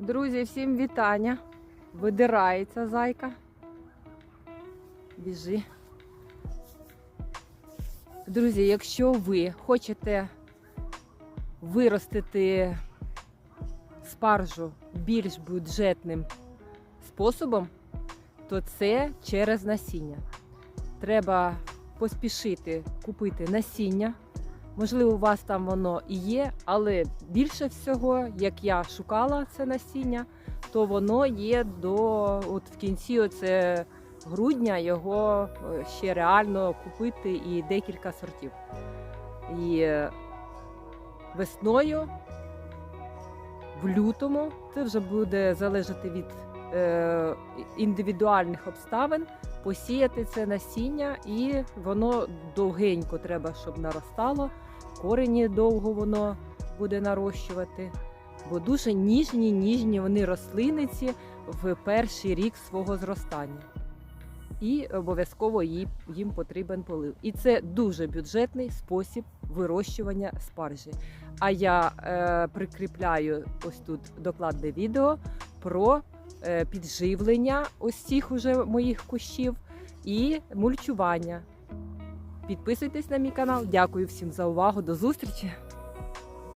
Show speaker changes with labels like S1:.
S1: Друзі, всім вітання. Видирається зайка. Біжи. Друзі, якщо ви хочете виростити спаржу більш бюджетним способом, то це через насіння. Треба поспішити купити насіння. Можливо, у вас там воно і є, але більше всього, як я шукала це насіння, то воно є до от в кінці оце грудня його е, ще реально купити і декілька сортів. І е, весною, в лютому, це вже буде залежати від індивідуальних обставин, посіяти це насіння, і воно довгенько треба, щоб наростало. Корені довго воно буде нарощувати. Бо дуже ніжні, ніжні вони рослиниці в перший рік свого зростання. І обов'язково їм потрібен полив. І це дуже бюджетний спосіб вирощування спаржі. А я е, прикріпляю ось тут докладне відео про е, підживлення ось цих уже моїх кущів і мульчування. Підписуйтесь на мій канал. Дякую всім за увагу. До зустрічі!